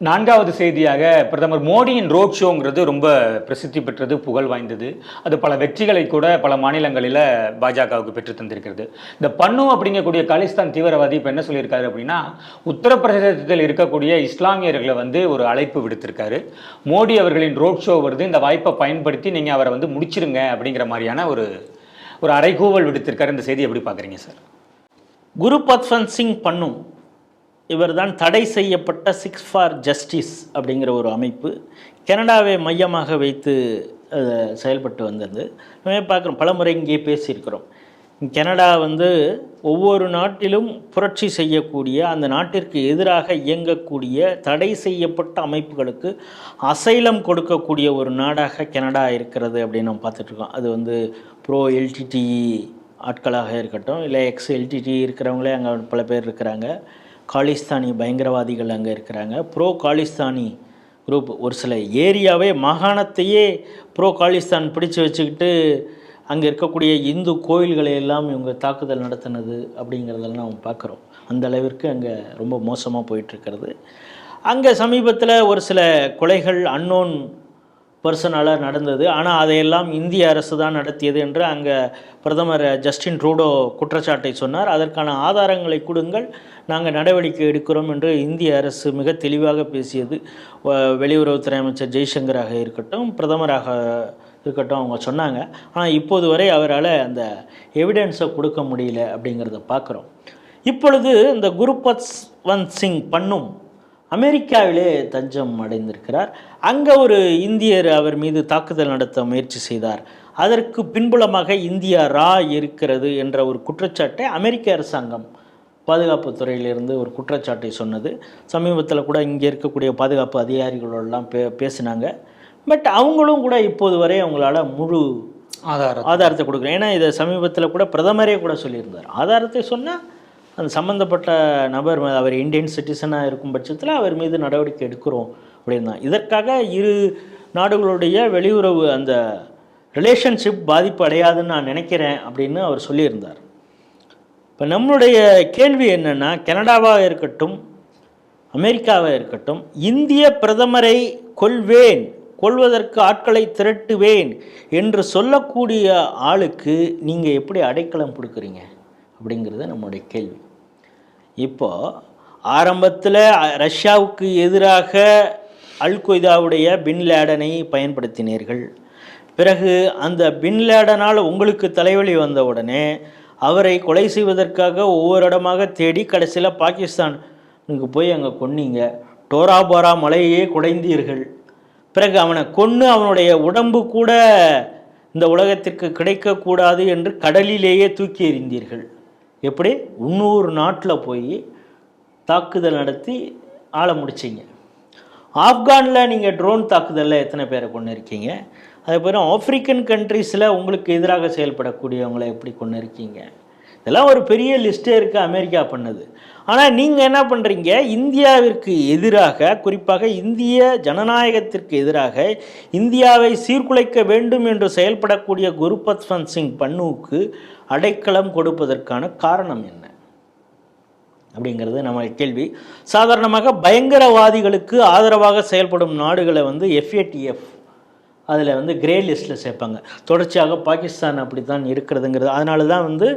நான்காவது செய்தியாக பிரதமர் மோடியின் ரோட் ஷோங்கிறது ரொம்ப பிரசித்தி பெற்றது புகழ் வாய்ந்தது. அது பல வெற்றிகளை கூட பல மாநிலங்களில் பாஜகவுக்கு பெற்று தந்திருக்கிறது. இந்த பன்னு அப்படிங்கக்கூடிய காலிஸ்தான் தீவிரவாதி இப்போ என்ன சொல்லியிருக்காரு அப்படின்னா உத்தரப்பிரதேசத்தில் இருக்கக்கூடிய இஸ்லாமியர்களை வந்து ஒரு அழைப்பு விடுத்திருக்காரு. மோடி அவர்களின் ரோட் ஷோ வருது இந்த வாய்ப்பை பயன்படுத்தி நீங்கள் அவரை வந்து முடிச்சிருங்க அப்படிங்கிற மாதிரியான ஒரு ஒரு அறைகூவல் விடுத்திருக்காரு. இந்த செய்தி எப்படி பார்க்குறீங்க சார்? குரு பத்வந்த் சிங் பண்ணும் இவர்தான் தடை செய்யப்பட்ட சிக்ஸ் ஃபார் ஜஸ்டிஸ் அப்படிங்கிற ஒரு அமைப்பு கனடாவை மையமாக வைத்து செயல்பட்டு வந்தது. நம்ம பார்க்குறோம் பலமுறை இங்கே பேசியிருக்கிறோம். கனடா வந்து ஒவ்வொரு நாட்டிலும் புரட்சி செய்யக்கூடிய அந்த நாட்டிற்கு எதிராக இயங்கக்கூடிய தடை செய்யப்பட்ட அமைப்புகளுக்கு அசைலம் கொடுக்கக்கூடிய ஒரு நாடாக கனடா இருக்கிறது அப்படின்னு நம்ம பார்த்துட்ருக்கோம் அது வந்து ப்ரோ எல்டிடி ஆட்களாக இருக்கட்டும் இல்லை எக்ஸ் எல்டிடி இருக்கிறவங்களே அங்கே பல பேர் இருக்கிறாங்க. காலிஸ்தானி பயங்கரவாதிகள் அங்கே இருக்கிறாங்க. ப்ரோ காலிஸ்தானி குரூப் ஒரு சில ஏரியாவே மாகாணத்தையே ப்ரோ காலிஸ்தான் பிடிச்சு வச்சுக்கிட்டு அங்கே இருக்கக்கூடிய இந்து கோயில்களை எல்லாம் இவங்க தாக்குதல் நடத்தினது அப்படிங்கிறதெல்லாம் நம்ம பார்க்குறோம். அந்த அளவிற்கு அங்கே ரொம்ப மோசமாக போயிட்டுருக்கிறது அங்கே சமீபத்தில் ஒரு சில கொலைகள் அன்னோன் பர்சனலாக நடந்தது. ஆனால் அதையெல்லாம் இந்திய அரசு தான் நடத்தியது என்று அங்கே பிரதமர் ஜஸ்டின் ட்ரூடோ குற்றச்சாட்டை சொன்னார். அதற்கான ஆதாரங்களை கொடுங்கள். நாங்கள் நடவடிக்கை எடுக்கிறோம் என்று இந்திய அரசு மிக தெளிவாக பேசியது. வ- வெளியுறவுத்துறை அமைச்சர் ஜெய்சங்கராக இருக்கட்டும் பிரதமராக இருக்கட்டும் அவங்க சொன்னாங்க. ஆனால் இப்போது வரை அவரால் அந்த எவிடன்ஸை கொடுக்க முடியல அப்படிங்கிறத பார்க்குறோம் இப்பொழுது இந்த குருபத்வந்த் சிங் பண்ணும் அமெரிக்காவிலே தஞ்சம் அடைந்திருக்கிறார். அங்கே ஒரு இந்தியர் அவர் மீது தாக்குதல் நடத்த முயற்சி செய்தார். அதற்கு பின்புலமாக இந்தியா ரா இருக்கிறது என்ற ஒரு குற்றச்சாட்டை அமெரிக்க அரசாங்கம் பாதுகாப்புத் துறையிலிருந்து ஒரு குற்றச்சாட்டை சொன்னது. சமீபத்தில் கூட இங்கே இருக்கக்கூடிய பாதுகாப்பு அதிகாரிகளோடலாம் பே பேசினாங்க. பட் அவங்களும் கூட இப்போது வரை அவங்களால முழு ஆதாரம் ஆதாரத்தை கொடுக்குறேன் ஏன்னா இதை சமீபத்தில் கூட பிரதமரே கூட சொல்லியிருந்தார். ஆதாரத்தை சொன்னால் அந்த சம்மந்தப்பட்ட நபர் அவர் இந்தியன் சிட்டிசனாக இருக்கும் பட்சத்தில் அவர் மீது நடவடிக்கை எடுக்கிறோம் அப்படின்னா இதற்காக இரு நாடுகளுடைய வெளியுறவு அந்த ரிலேஷன்ஷிப் பாதிப்பு அடையாதுன்னு நான் நினைக்கிறேன் அப்படின்னு அவர் சொல்லியிருந்தார். இப்போ நம்மளுடைய கேள்வி என்னென்னா கனடாவாக இருக்கட்டும் அமெரிக்காவாக இருக்கட்டும் இந்திய பிரதமரை கொல்வேன் கொல்வதற்கு ஆட்களை திரட்டுவேன் என்று சொல்லக்கூடிய ஆளுக்கு நீங்கள் எப்படி அடைக்கலம் கொடுக்குறீங்க அப்படிங்கிறது நம்மளுடைய கேள்வி. இப்போது ஆரம்பத்தில் ரஷ்யாவுக்கு எதிராக அல் கொய்தாவுடைய பின்லேடனை பயன்படுத்தினீர்கள். பிறகு அந்த பின் லேடனால் உங்களுக்கு தலைவலி வந்த உடனே அவரை கொலை செய்வதற்காக ஒவ்வொரு இடமாக தேடி கடைசியில் பாகிஸ்தானுக்கு போய் அங்கே கொன்னீங்க. டோராபோரா மலையே குடைந்தீர்கள். பிறகு அவனை கொன்று அவனுடைய உடம்பு கூட இந்த உலகத்திற்கு கிடைக்கக்கூடாது என்று கடலிலேயே தூக்கி எறிந்தீர்கள். எப்படி? இன்னொரு நாட்டில் போய் தாக்குதல் நடத்தி ஆளை முடிச்சிங்க. ஆப்கானில் நீங்கள் ட்ரோன் தாக்குதலில் எத்தனை பேரை கொண்டு இருக்கீங்க அதுக்கப்புறம் ஆப்ரிக்கன் கண்ட்ரீஸில் உங்களுக்கு எதிராக செயல்படக்கூடியவங்களை எப்படி கொண்டு இருக்கீங்க இதெல்லாம் ஒரு பெரிய லிஸ்ட்டே இருக்குது அமெரிக்கா பண்ணது. ஆனால் நீங்கள் என்ன பண்ணுறீங்க இந்தியாவிற்கு எதிராக குறிப்பாக இந்திய ஜனநாயகத்திற்கு எதிராக இந்தியாவை சீர்குலைக்க வேண்டும் என்று செயல்படக்கூடிய குருபத்வந்த் சிங் பன்னுவுக்கு அடைக்கலம் கொடுப்பதற்கான காரணம் என்ன? அப்படிங்கிறது நம்ம கேள்வி. சாதாரணமாக பயங்கரவாதிகளுக்கு ஆதரவாக செயல்படும் நாடுகளை வந்து எஃப்ஏடிஎஃப் அதில் வந்து கிரே லிஸ்ட்டில் சேர்ப்பாங்க. தொடர்ச்சியாக பாகிஸ்தான் அப்படி தான் இருக்கிறதுங்கிறது. அதனால தான் வந்து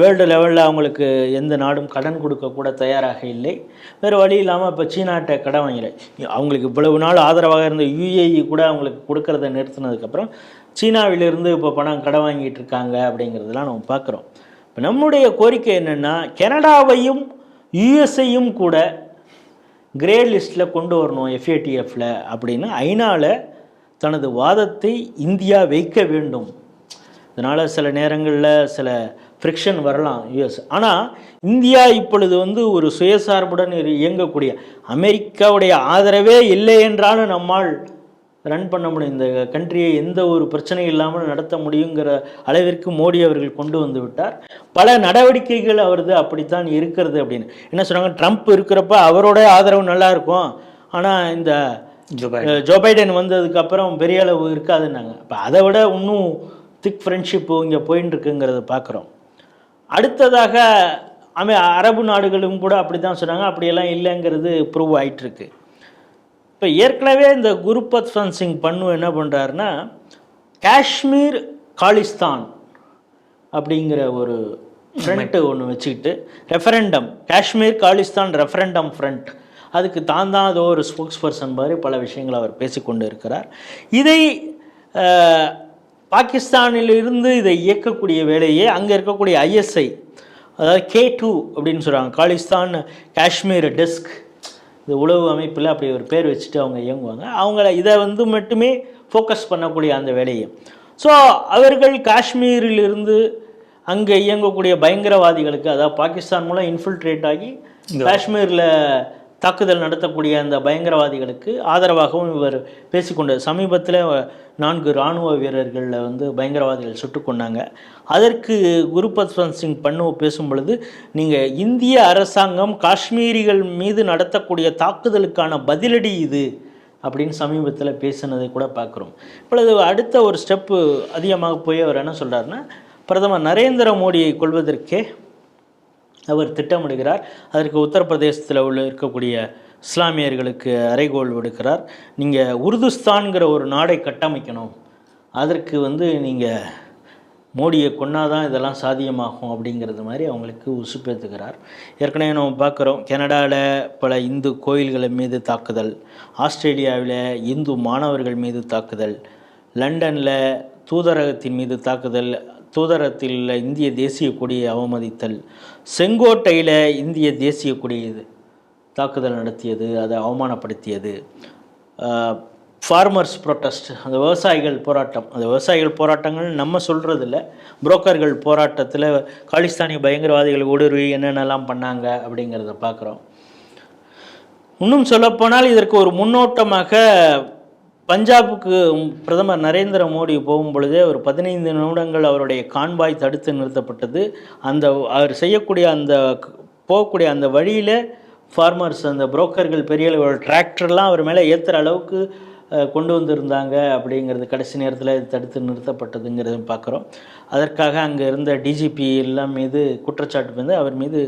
வேர்ல்டு லெவலில் அவங்களுக்கு எந்த நாடும் கடன் கொடுக்க கூட தயாராக இல்லை. வேறு வழி இல்லாமல் இப்போ சீனாட்ட கடன் வாங்கல அவங்களுக்கு இவ்வளவு நாள் ஆதரவாக இருந்த யுஏஇ கூட அவங்களுக்கு கொடுக்கறத நிறுத்தினதுக்கப்புறம் சீனாவிலிருந்து இப்போ பணம் கடன் வாங்கிட்டு இருக்காங்க அப்படிங்கிறதெல்லாம் நம்ம பார்க்குறோம். இப்போ நம்முடைய கோரிக்கை என்னென்னா கனடாவையும் யுஎஸ்ஐயும் கூட கிரே லிஸ்ட்டில் கொண்டு வரணும் எஃப்ஏடிஎஃப்ல அப்படின்னு ஐநாவில் தனது வாதத்தை இந்தியா வைக்க வேண்டும். இதனால் சில நேரங்களில் சில ஃப்ரிக்ஷன் வரலாம். யுஎஸ் ஆனால் இந்தியா இப்பொழுது வந்து ஒரு சுயசார்புடன் இயங்கக்கூடிய அமெரிக்காவுடைய ஆதரவே இல்லை என்றாலும் நம்மால் ரன் பண்ண முடியும். இந்த கண்ட்ரியை எந்த ஒரு பிரச்சனையும் இல்லாமல் நடத்த முடியுங்கிற அளவிற்கு மோடி அவர்கள் கொண்டு வந்து விட்டார். பல நடவடிக்கைகள் அவரது அப்படித்தான் இருக்கிறது அப்படின்னு. என்ன சொன்னாங்க? ட்ரம்ப் இருக்கிறப்ப அவரோட ஆதரவு நல்லா இருக்கும். ஆனால் இந்த ஜோ பைடன் வந்ததுக்கு அப்புறம் பெரிய அளவு இருக்காதுன்னாங்க. இப்போ அதை விட இன்னும் திக் ஃப்ரெண்ட்ஷிப் இங்கே போயின்னு இருக்குங்கிறத பார்க்குறோம் அடுத்ததாக அமே அரபு நாடுகளும் கூட அப்படி தான் சொன்னாங்க. அப்படியெல்லாம் இல்லைங்கிறது ப்ரூவ் ஆயிட்டிருக்கு. இப்போ ஏற்கனவே இந்த குருபத்வந்த் சிங் பண்ணு என்ன பண்ணுறாருன்னா காஷ்மீர் காலிஸ்தான் அப்படிங்கிற ஒரு ஃப்ரண்ட்டு ஒன்று வச்சுக்கிட்டு referendum Kashmir Khalistan referendum front அதுக்கு தான் தான் அது ஒரு ஸ்போக்ஸ் பர்சன் மாதிரி பல விஷயங்களை அவர் பேசிக்கொண்டு இருக்கிறார். இதை பாகிஸ்தானிலிருந்து இதை இயக்கக்கூடிய வேலையே அங்கே இருக்கக்கூடிய ஐஎஸ்ஐ அதாவது கே டூ அப்படின்னு சொல்கிறாங்க காலிஸ்தான் காஷ்மீர் டெஸ்க் இந்த உளவு அமைப்பில் அப்படி ஒரு பேர் வச்சுட்டு அவங்க இயங்குவாங்க. அவங்கள இதை வந்து மட்டுமே ஃபோக்கஸ் பண்ணக்கூடிய அந்த வேலையை. ஸோ அவர்கள் காஷ்மீரிலிருந்து அங்கே இயங்கக்கூடிய பயங்கரவாதிகளுக்கு அதாவது பாகிஸ்தான் மூலம் இன்ஃபில்ட்ரேட் ஆகி காஷ்மீரில் தாக்குதல் நடத்தக்கூடிய அந்த பயங்கரவாதிகளுக்கு ஆதரவாகவும் இவர் பேசிக்கொண்டு சமீபத்தில் நான்கு இராணுவ வீரர்களில் வந்து பயங்கரவாதிகள் சுட்டுக் கொண்டாங்க அதற்கு குருபத்வந்த் சிங் பண்ணு பேசும் பொழுது நீங்கள் இந்திய அரசாங்கம் காஷ்மீரிகள் மீது நடத்தக்கூடிய தாக்குதலுக்கான பதிலடி இது அப்படின்னு சமீபத்தில் பேசினதை கூட பார்க்குறோம் இப்பொழுது அடுத்த ஒரு ஸ்டெப்பு அதிகமாக போய் அவர் என்ன சொல்கிறாருன்னா பிரதமர் நரேந்திர மோடியை கொள்வதற்கே அவர் திட்டமிடுகிறார். அதற்கு உத்தரப்பிரதேசத்தில் உள்ள இருக்கக்கூடிய இஸ்லாமியர்களுக்கு அறைகோல் விடுக்கிறார். நீங்கள் உருதுஸ்தான்கிற ஒரு நாடை கட்டமைக்கணும். அதற்கு வந்து நீங்கள் மோடியை கொன்னாதான் இதெல்லாம் சாத்தியமாகும் அப்படிங்கிறது மாதிரி அவங்களுக்கு உசுப்பேத்துக்கிறார் ஏற்கனவே நம்ம பார்க்குறோம் கனடாவில் பல இந்து கோயில்கள் மீது தாக்குதல் ஆஸ்திரேலியாவில் இந்து மாணவர்கள் மீது தாக்குதல் லண்டனில் தூதரகத்தின் மீது தாக்குதல் தூதரத்தில் உள்ள இந்திய தேசிய கொடியை அவமதித்தல். செங்கோட்டையில் இந்திய தேசிய கொடியை தாக்குதல் நடத்தியது அதை அவமானப்படுத்தியது. ஃபார்மர்ஸ் ப்ரொட்டஸ்ட் அந்த விவசாயிகள் போராட்டம். அந்த விவசாயிகள் போராட்டங்கள் நம்ம சொல்கிறதில்ல புரோக்கர்கள் போராட்டத்தில் காலிஸ்தானிய பயங்கரவாதிகள் ஊடுருவி என்னென்னலாம் பண்ணாங்க அப்படிங்கிறத பார்க்குறோம் இன்னும் சொல்லப்போனால் இதற்கு ஒரு முன்னோட்டமாக பஞ்சாபுக்கு பிரதமர் நரேந்திர மோடி போகும் பொழுதே ஒரு பதினைந்து நிமிடங்கள் அவருடைய கான்வாய் தடுத்து நிறுத்தப்பட்டது. அந்த அவர் செய்யக்கூடிய அந்த போகக்கூடிய அந்த வழியில் ஃபார்மர்ஸ் அந்த புரோக்கர்கள் பெரிய அளவில் டிராக்டர்லாம் அவர் மேலே ஏற்றுற அளவுக்கு கொண்டு வந்திருந்தாங்க அப்படிங்கிறது கடைசி நேரத்தில் தடுத்து நிறுத்தப்பட்டதுங்கிறத பார்க்குறோம் அதற்காக அங்கே இருந்த டிஜிபி எல்லாம் மீது குற்றச்சாட்டு வந்து அவர் மீது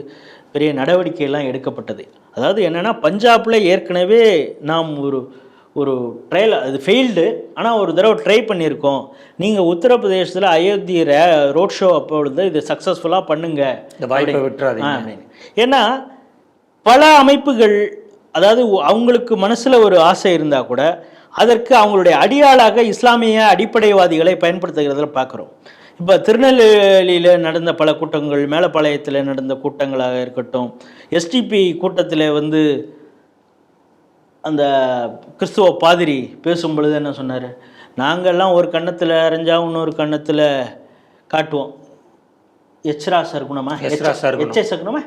பெரிய நடவடிக்கையெல்லாம் எடுக்கப்பட்டது. அதாவது என்னென்னா பஞ்சாபில் ஏற்கனவே நாம் ஒரு ஒரு ட்ரையல் அது ஃபெயில்டு ஆனால் ஒரு தடவை ட்ரை பண்ணியிருக்கோம். நீங்கள் உத்தரப்பிரதேசத்தில் அயோத்தி ரே ரோட் ஷோ அப்பொழுது இது சக்ஸஸ்ஃபுல்லாக பண்ணுங்க. இந்த வாய்ப்பை விட்டுறாதீங்க. ஏன்னா பல அமைப்புகள் அதாவது அவங்களுக்கு மனசில் ஒரு ஆசை இருந்தால் கூட அதற்கு அவங்களுடைய அடியாளாக இஸ்லாமிய அடிப்படைவாதிகளை பயன்படுத்துகிறதுல பார்க்குறோம் இப்போ திருநெல்வேலியில் நடந்த பல கூட்டங்கள் மேலப்பாளையத்தில் நடந்த கூட்டங்களாக இருக்கட்டும் எஸ்டிபி கூட்டத்தில் வந்து அந்த கிறிஸ்துவ பாதிரி பேசும் பொழுது என்ன சொன்னார்? நாங்கள்லாம் ஒரு கன்னத்தில் அரைஞ்சா இன்னொரு கன்னத்தில் காட்டுவோம். எச்ரா சர்க்குணமா எஸ்ரா சர்க்குணம். எச்எஸ் சர்க்குணமா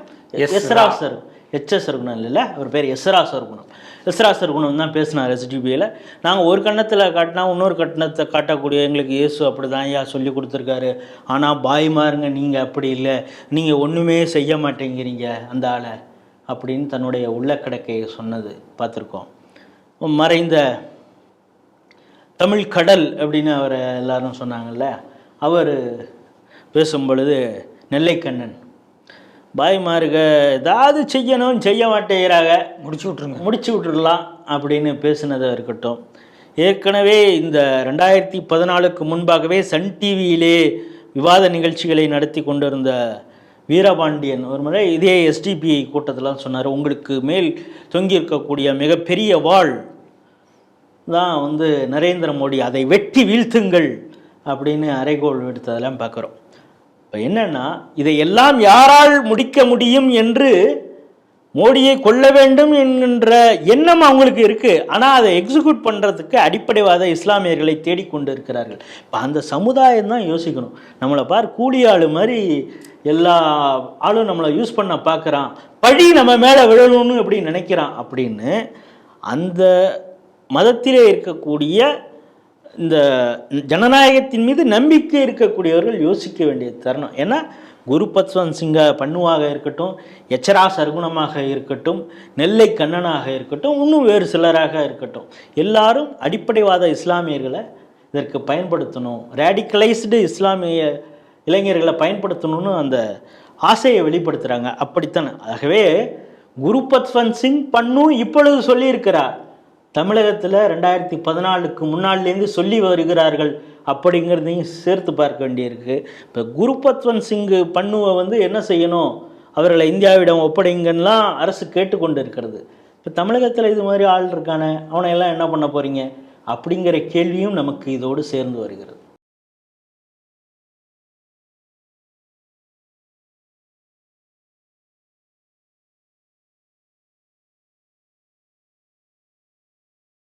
எஸ்ரா. சர் எச்எஸ் சர்க்குணம் இல்லைல்ல அவர் பேர் எஸ்ரா சர்க்குணம் எஸ்ரா சர்க்குணம் தான் பேசினார் எஸ்டிபியில் நாங்கள் ஒரு கன்னத்தில் காட்டினா இன்னொரு கட்டணத்தை காட்டக்கூடிய எங்களுக்கு இயேசு அப்படி தான் ஐயா சொல்லி கொடுத்துருக்காரு. ஆனால் பாய்மாருங்க நீங்கள் அப்படி இல்லை. நீங்கள் ஒன்றுமே செய்ய மாட்டேங்கிறீங்க அந்த ஆளை. அப்படின்னு தன்னுடைய உள்ளக்கடக்கையை சொன்னது. பார்த்துருக்கோம். மறைந்த தமிழ் கடல் அப்படின்னு அவரை எல்லாரும் சொன்னாங்கல்ல அவர் பேசும் பொழுது நெல்லைக்கண்ணன் பாய்மாருக ஏதாவது செய்யணும் செய்ய மாட்டேங்கிறாங்க முடிச்சு விட்ருங்க முடிச்சு விட்டுடலாம் அப்படின்னு பேசுனதாக இருக்கட்டும். ஏற்கனவே இந்த ரெண்டாயிரத்தி பதினாலுக்கு முன்பாகவே சன் டிவியிலே விவாத நிகழ்ச்சிகளை நடத்தி கொண்டிருந்த வீரபாண்டியன். ஒரு முறை இதே எஸ்டிபிஐ கூட்டத்தில் சொன்னார் உங்களுக்கு மேல் தொங்கி இருக்கக்கூடிய மிகப்பெரிய வாள் தான் வந்து நரேந்திர மோடி அதை வெட்டி வீழ்த்துங்கள் அப்படின்னு அறைகோள் விடுத்ததெல்லாம் பார்க்குறோம். இப்போ என்னன்னா இதையெல்லாம் யாரால் முடிக்க முடியும் என்று மோடியை கொல்ல வேண்டும் என்கின்ற எண்ணம் அவங்களுக்கு இருக்குது ஆனால் அதை எக்ஸிக்யூட் பண்ணுறதுக்கு அடிப்படைவாத இஸ்லாமியர்களை தேடிக்கொண்டு இருக்கிறார்கள் இப்போ அந்த சமுதாயம் தான் யோசிக்கணும். நம்மளை பார் கூலியாளு ஆளு மாதிரி எல்லா ஆளும் நம்மளை யூஸ் பண்ண பார்க்குறான். பழி நம்ம மேலே விழணும்னு எப்படி நினைக்கிறான் அப்படின்னு அந்த மதத்திலே இருக்கக்கூடிய இந்த ஜனநாயகத்தின் மீது நம்பிக்கை இருக்கக்கூடியவர்கள் யோசிக்க வேண்டிய தருணம். ஏன்னா குருபத்வந்த் சிங்க பண்ணுவாக இருக்கட்டும் எச்சரா சர்க்குணமாக இருக்கட்டும் நெல்லை கண்ணனாக இருக்கட்டும் இன்னும் வேறு சிலராக இருக்கட்டும். எல்லாரும் அடிப்படைவாத இஸ்லாமியர்களை இதற்கு பயன்படுத்தணும். ரேடிக்கலைஸ்டு இஸ்லாமிய இளைஞர்களை பயன்படுத்தணும்னு அந்த ஆசையை வெளிப்படுத்துகிறாங்க அப்படித்தான். ஆகவே குருபத்வந்த் சிங் பண்ணும் இப்பொழுது சொல்லியிருக்கிறார். தமிழகத்தில் ரெண்டாயிரத்தி பதினாலுக்கு முன்னாடிலேருந்து சொல்லி வருகிறார்கள் அப்படிங்கிறதையும் சேர்த்து பார்க்க வேண்டியிருக்கு. இப்போ குருபத்வன் சிங்கு பண்ணுவை வந்து என்ன செய்யணும்? அவர்களை இந்தியாவிடம் ஒப்படைங்கன்னெலாம் அரசு கேட்டுக்கொண்டு இருக்கிறது இப்போ தமிழகத்தில் இது மாதிரி ஆள் இருக்கானே அவனை எல்லாம் என்ன பண்ண போகிறீங்க அப்படிங்கிற கேள்வியும் நமக்கு இதோடு சேர்ந்து வருகிறது.